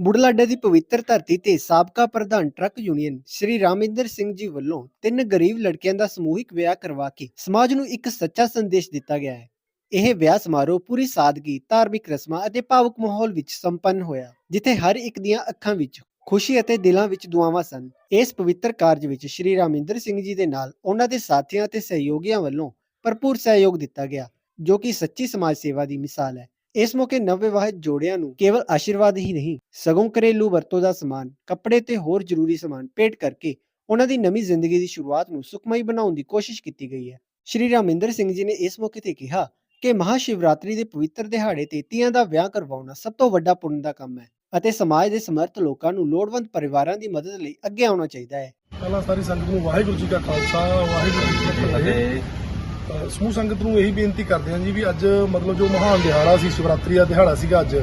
ਬੁਢਲਾਡੇ ਦੀ ਪਵਿੱਤਰ ਧਰਤੀ ਤੇ ਸਾਬਕਾ ਪ੍ਰਧਾਨ ਟਰੱਕ ਯੂਨੀਅਨ ਸ਼੍ਰੀ ਰਾਮਿੰਦਰ ਸਿੰਘ ਜੀ ਵੱਲੋਂ ਤਿੰਨ ਗਰੀਬ ਲੜਕਿਆਂ ਦਾ ਸਮੂਹਿਕ ਵਿਆਹ ਕਰਵਾ ਕੇ ਸਮਾਜ ਨੂੰ ਇੱਕ ਸੱਚਾ ਸੰਦੇਸ਼ ਦਿੱਤਾ ਗਿਆ ਹੈ। ਇਹ ਵਿਆਹ ਸਮਾਰੋਹ ਪੂਰੀ ਸਾਦਗੀ, ਧਾਰਮਿਕ ਰਸਮਾਂ ਅਤੇ ਭਾਵੁਕ ਮਾਹੌਲ ਵਿੱਚ ਸੰਪੰਨ ਹੋਇਆ, ਜਿੱਥੇ ਹਰ ਇੱਕ ਦੀਆਂ ਅੱਖਾਂ ਵਿੱਚ ਖੁਸ਼ੀ ਅਤੇ ਦਿਲਾਂ ਵਿੱਚ ਦੁਆਵਾਂ ਸਨ। ਇਸ ਪਵਿੱਤਰ ਕਾਰਜ ਵਿੱਚ ਸ਼੍ਰੀ ਰਾਮਿੰਦਰ ਸਿੰਘ ਜੀ ਦੇ ਨਾਲ ਉਹਨਾਂ ਦੇ ਸਾਥੀਆਂ ਅਤੇ ਸਹਿਯੋਗੀਆਂ ਵੱਲੋਂ ਭਰਪੂਰ ਸਹਿਯੋਗ ਦਿੱਤਾ ਗਿਆ, ਜੋ ਕਿ ਸੱਚੀ ਸਮਾਜ ਸੇਵਾ ਦੀ ਮਿਸਾਲ ਹੈ। ਇਸ ਮੌਕੇ ਨਵ-ਵਿਵਾਹਿਤ ਜੋੜਿਆਂ ਨੂੰ ਕੇਵਲ ਆਸ਼ੀਰਵਾਦ ਹੀ ਨਹੀਂ, ਸਗੋਂ ਘਰੇਲੂ ਵਰਤੋਂ ਦਾ ਸਮਾਨ, ਕੱਪੜੇ ਤੇ ਹੋਰ ਜ਼ਰੂਰੀ ਸਮਾਨ ਭੇਟ ਕਰਕੇ ਉਹਨਾਂ ਦੀ ਨਵੀਂ ਜ਼ਿੰਦਗੀ ਦੀ ਸ਼ੁਰੂਆਤ ਨੂੰ ਸੁਖਮਈ ਬਣਾਉਣ ਦੀ ਕੋਸ਼ਿਸ਼ ਕੀਤੀ ਗਈ ਹੈ। ਸ਼੍ਰੀ ਰਾਮਿੰਦਰ ਸਿੰਘ ਜੀ ਨੇ ਇਸ ਮੌਕੇ ਤੇ ਕਿਹਾ ਕਿ ਮਹਾਸ਼ਿਵਰਾਤਰੀ ਦੇ ਪਵਿੱਤਰ ਦਿਹਾੜੇ ਤੇ ਤੀਆਂ ਦਾ ਵਿਆਹ ਕਰਵਾਉਣਾ ਸਭ ਤੋਂ ਵੱਡਾ ਪੁੰਨ ਦਾ ਕੰਮ ਹੈ ਅਤੇ ਸਮਾਜ ਦੇ ਸਮਰਥ ਲੋਕਾਂ ਨੂੰ ਲੋੜਵੰਦ ਪਰਿਵਾਰਾਂ ਦੀ ਮਦਦ ਲਈ ਅੱਗੇ ਆਉਣਾ ਚਾਹੀਦਾ ਹੈ। ਪਹਿਲਾਂ ਸਾਰੀ ਸੰਗਤ ਨੂੰ ਵਾਹਿਗੁਰੂ ਜੀ ਕਾ ਖਾਲਸਾ, ਵਾਹਿਗੁਰੂ ਜੀ ਕੀ ਫਤਿਹ। ਸਮੂਹ ਸੰਗਤ ਨੂੰ ਇਹੀ ਬੇਨਤੀ ਕਰਦੇ ਹਾਂ ਜੀ ਵੀ ਅੱਜ ਮਤਲਬ ਜੋ ਮਹਾਨ ਦਿਹਾੜਾ ਸੀ, ਸ਼ਿਵਰਾਤਰੀ ਦਾ ਦਿਹਾੜਾ ਸੀਗਾ ਅੱਜ,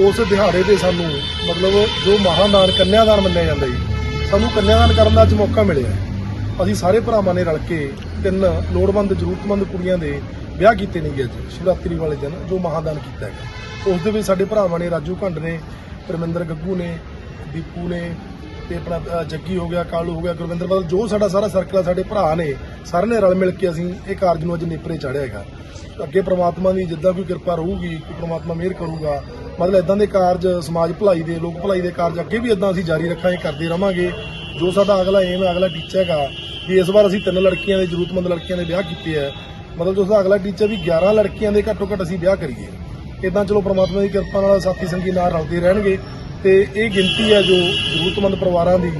ਉਸ ਦਿਹਾੜੇ ਤੇ ਸਾਨੂੰ ਮਤਲਬ ਜੋ ਮਹਾਦਾਨ, ਕੰਨਿਆਦਾਨ ਮੰਨਿਆ ਜਾਂਦਾ ਜੀ, ਸਾਨੂੰ ਕੰਨਿਆਦਾਨ ਕਰਨ ਦਾ ਅੱਜ ਮੌਕਾ ਮਿਲਿਆ ਅਸੀਂ ਸਾਰੇ ਭਰਾਵਾਂ ਨੇ ਰਲ ਕੇ ਤਿੰਨ ਲੋੜਵੰਦ, ਜ਼ਰੂਰਤਮੰਦ ਕੁੜੀਆਂ ਦੇ ਵਿਆਹ ਕੀਤੇ ਨੇ ਜੀ ਅੱਜ, ਸ਼ਿਵਰਾਤਰੀ ਵਾਲੇ ਦਿਨ ਜੋ ਮਹਾਦਾਨ ਕੀਤਾ ਹੈ ਉਸ ਦੇ ਵਿੱਚ ਸਾਡੇ ਭਰਾਵਾਂ ਨੇ ਰਾਜੂ ਘੰਡ ਨੇ, ਪਰਮਿੰਦਰ ਗੱਗੂ ਨੇ, ਦੀਪੂ ਨੇ ਤੇ ਆਪਣਾ ਜੱਗੀ ਹੋ ਗਿਆ, ਕਾਲੂ ਹੋ ਗਿਆ, ਗੁਰਵਿੰਦਰ ਬਾਦਲ, ਜੋ ਸਾਡਾ ਸਾਰਾ ਸਰਕਲ ਆ, ਸਾਡੇ ਭਰਾ ਨੇ, ਸਾਰਿਆਂ ਨੇ ਰਲ ਮਿਲ ਕੇ ਅਸੀਂ ਇਹ ਕਾਰਜ ਨੂੰ ਅੱਜ ਨੇਪਰੇ ਚਾੜਿਆ ਹੈਗਾ। ਅੱਗੇ ਪ੍ਰਮਾਤਮਾ ਦੀ ਜਿੱਦਾਂ ਕੋਈ ਕਿਰਪਾ ਰਹੂਗੀ ਕਿ ਪ੍ਰਮਾਤਮਾ ਮਿਹਰ ਕਰੂਗਾ, ਮਤਲਬ ਇਦਾਂ ਦੇ ਕਾਰਜ ਸਮਾਜ ਭਲਾਈ ਦੇ, ਲੋਕ ਭਲਾਈ ਦੇ ਕਾਰਜ ਅੱਗੇ ਵੀ ਇਦਾਂ ਅਸੀਂ ਜਾਰੀ ਰੱਖਾਂਗੇ, ਕਰਦੇ ਰਵਾਂਗੇ। ਜੋ ਸਾਡਾ ਅਗਲਾ ਏਮ ਹੈ, ਅਗਲਾ ਟੀਚਾ ਹੈਗਾ, ਵੀ ਇਸ ਵਾਰ ਅਸੀਂ ਤਿੰਨ ਲੜਕੀਆਂ ਦੇ, ਜ਼ਰੂਰਤਮੰਦ ਲੜਕੀਆਂ ਦੇ ਵਿਆਹ ਕੀਤੇ ਹੈ ਮਤਲਬ ਜੋ ਸਾਡਾ ਅਗਲਾ ਟੀਚਾ ਵੀ 11 ਲੜਕੀਆਂ ਦੇ ਘੱਟੋ ਘੱਟ ਅਸੀਂ ਵਿਆਹ ਕਰੀਏ। ਇਦਾਂ ਚਲੋ ਪ੍ਰਮਾਤਮਾ ਦੀ ਕਿਰਪਾ ਨਾਲ ਸਾਥੀ ਸੰਗੀ ਨਾਲ ਰਲਦੇ ਰਹਿਣਗੇ ਤੇ ਇਹ ਗਿਣਤੀ ਹੈ ਜੋ ਜ਼ਰੂਰਤਮੰਦ ਪਰਿਵਾਰਾਂ ਦੀ,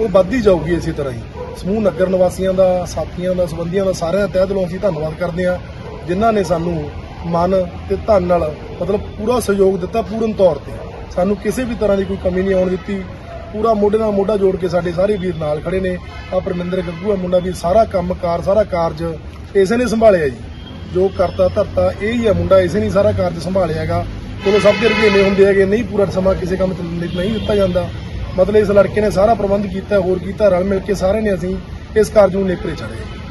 ਉਹ ਵੱਧਦੀ ਜਾਊਗੀ ਇਸੇ ਤਰ੍ਹਾਂ ਹੀ। ਸਮੂਹ ਨਗਰ ਨਿਵਾਸੀਆਂ ਦਾ, ਸਾਥੀਆਂ ਦਾ, ਸੰਬੰਧੀਆਂ ਦਾ ਸਾਰਿਆਂ ਦਾ ਤਹਿ ਦਿਲੋਂ ਅਸੀਂ ਧੰਨਵਾਦ ਕਰਦੇ ਹਾਂ, ਜਿਨ੍ਹਾਂ ਨੇ ਸਾਨੂੰ ਮਨ ਤੇ ਧਨ ਨਾਲ ਮਤਲਬ ਪੂਰਾ ਸਹਿਯੋਗ ਦਿੱਤਾ ਪੂਰਨ ਤੌਰ ਤੇ। ਸਾਨੂੰ ਕਿਸੇ ਵੀ ਤਰ੍ਹਾਂ ਦੀ ਕੋਈ ਕਮੀ ਨਹੀਂ ਆਉਣ ਦਿੱਤੀ। ਪੂਰਾ ਮੋਢੇ ਨਾਲ ਮੋਢਾ ਜੋੜ ਕੇ ਸਾਡੇ ਸਾਰੇ ਵੀਰ ਨਾਲ ਖੜੇ ਨੇ। ਆ ਪਰਮਿੰਦਰ ਗੱਗੂ ਆ ਮੁੰਡਾ ਵੀ ਸਾਰਾ ਕੰਮਕਾਰ, ਸਾਰਾ ਕਾਰਜ ਇਸੇ ਨੇ ਸੰਭਾਲਿਆ ਜੀ। ਜੋ ਕਰਤਾ ਧਰਤਾ, ਇਹ ਹੀ ਆ ਮੁੰਡਾ, ਇਸੇ ਨੇ ਸਾਰਾ ਕਾਰਜ ਸੰਭਾਲਿਆ ਹੈਗਾ। ਚਲੋ ਸਭ ਦੇ ਰੁਝੇਵੇਂ ਹੁੰਦੇ ਹੈਗੇ, ਨਹੀਂ ਪੂਰਾ ਸਮਾਂ ਕਿਸੇ ਕੰਮ 'ਚ ਨਹੀਂ ਦਿੱਤਾ ਜਾਂਦਾ। ਮਤਲਬ ਇਸ ਲੜਕੇ ਨੇ ਸਾਰਾ ਪ੍ਰਬੰਧ ਕੀਤਾ, ਹੋਰ ਕੀਤਾ, ਰਲ ਮਿਲ ਕੇ ਸਾਰਿਆਂ ਨੇ ਅਸੀਂ ਇਸ ਕਾਰਜ ਨੂੰ ਨੇਪਰੇ ਚਾੜਿਆ